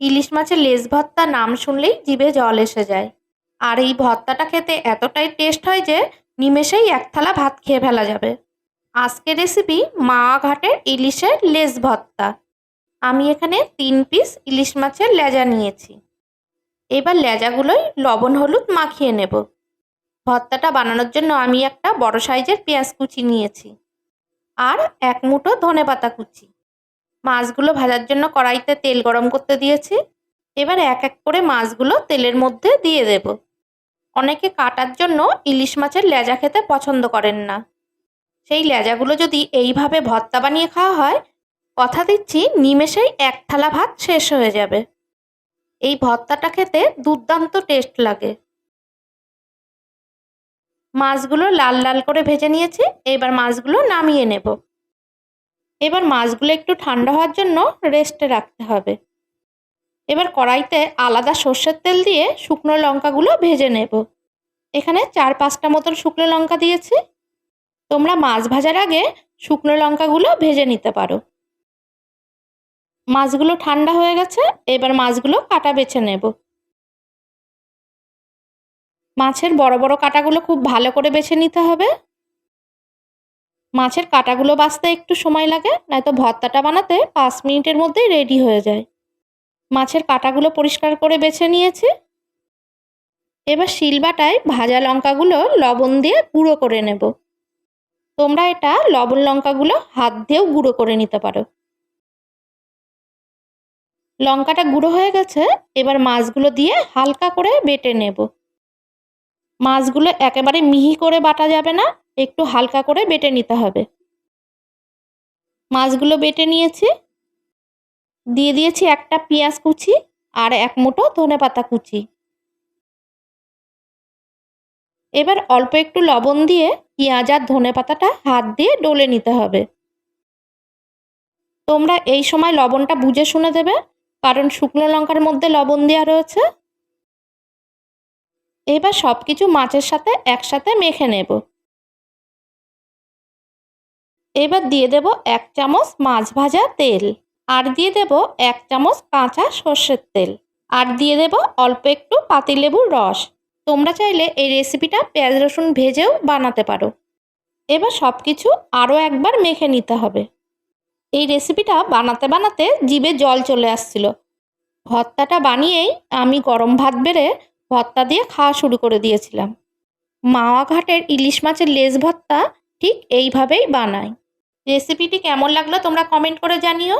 ইলিশ মাছের লেজ ভর্তা নাম শুনলেই জিভে জল এসে যায়। আর এই ভর্তাটা খেতে এতটাই টেস্ট হয় যে নিমেষেই এক থালা ভাত খেয়ে ফেলা যাবে। আজকের রেসিপি মাওয়া ঘাটের ইলিশের লেজ ভর্তা। আমি এখানে তিন পিস ইলিশ মাছের লেজা নিয়েছি। এবার লেজাগুলোই লবণ হলুদ মাখিয়ে নেব। ভর্তাটা বানানোর জন্য আমি একটা বড় সাইজের পেঁয়াজ কুচি নিয়েছি। আর এক মুঠো ধনে পাতা কুচি। মাছগুলো ভাজার জন্য কড়াইতে তেল গরম করতে দিয়েছি। এবার এক এক করে মাছগুলো তেলের মধ্যে দিয়ে দেব। অনেকে কাটার জন্য ইলিশ মাছের লেজা খেতে পছন্দ করেন না। সেই লেজাগুলো যদি এইভাবে ভর্তা বানিয়ে খাওয়া হয়, কথা দিচ্ছি নিমেষেই এক থালা ভাত শেষ হয়ে যাবে। এই ভর্তাটা খেতে দুর্দান্ত টেস্ট লাগে। মাছগুলো লাল লাল করে ভেজে নিয়েছি, এবার মাছগুলো নামিয়ে নেব। এবার মাছগুলো একটু ঠান্ডা হওয়ার জন্য রেস্টে রাখতে হবে। এবার কড়াইতে আলাদা সর্ষের তেল দিয়ে শুকনো লঙ্কাগুলো ভেজে নেব। এখানে চার পাঁচটা মতন শুকনো লঙ্কা দিয়েছি। তোমরা মাছ ভাজার আগে শুকনো লঙ্কাগুলো ভেজে নিতে পারো। মাছগুলো ঠান্ডা হয়ে গেছে, এবার মাছগুলো কাটা বেছে নেব। মাছের বড় বড় কাটাগুলো খুব ভালো করে বেছে নিতে হবে। মাছের কাটাগুলো বাছতে একটু সময় লাগে, নয়তো ভর্তাটা বানাতে পাঁচ মিনিটের মধ্যেই রেডি হয়ে যায়। মাছের কাটাগুলো পরিষ্কার করে বেছে নিয়েছি। এবার শিলবাটায় ভাজা লঙ্কাগুলো লবণ দিয়ে গুঁড়ো করে নেব। তোমরা এটা লবণ লঙ্কাগুলো হাত দিয়েও গুঁড়ো করে নিতে পারো। লঙ্কাটা গুঁড়ো হয়ে গেছে, এবার মাছগুলো দিয়ে হালকা করে বেটে নেব। মাছগুলো একেবারে মিহি করে বাটা যাবে না একটু হালকা করে বেটে নিতে হবে। মাছগুলো বেটে নিয়েছি। দিয়ে দিয়েছি একটা পেঁয়াজ কুচি আর এক মুঠো ধনে পাতা কুচি। এবার অল্প একটু লবণ দিয়ে পেঁয়াজ আর ধনে পাতাটা হাত দিয়ে ডলে নিতে হবে। তোমরা এই সময় লবণটা বুঝে শুনে দেবে, কারণ শুকনো লঙ্কার মধ্যে লবণ দেওয়া রয়েছে। এবার সব কিছু মাছের সাথে একসাথে মেখে নেব। এবার দিয়ে দেব এক চামচ মাছ ভাজা তেল। আর দিয়ে দেব এক চামচ কাঁচা সর্ষের তেল। আর দিয়ে দেব অল্প একটু পাতিলেবুর রস। তোমরা চাইলে এই রেসিপিটা পেঁয়াজ, রসুন ভেজেও বানাতে পারো। এবার সব কিছু আরও একবার মেখে নিতে হবে। এই রেসিপিটা বানাতে বানাতে জিভে জল চলে আসছিল। ভর্তাটা বানিয়েই আমি গরম ভাত বেড়ে ভর্তা দিয়ে খাওয়া শুরু করে দিয়েছিলাম। মাওয়া ঘাটের ইলিশ মাছের লেজ ভর্তা ঠিক এইভাবেই বানাই। রেসিপিটি কেমন লাগল তোমরা কমেন্ট করে জানিও।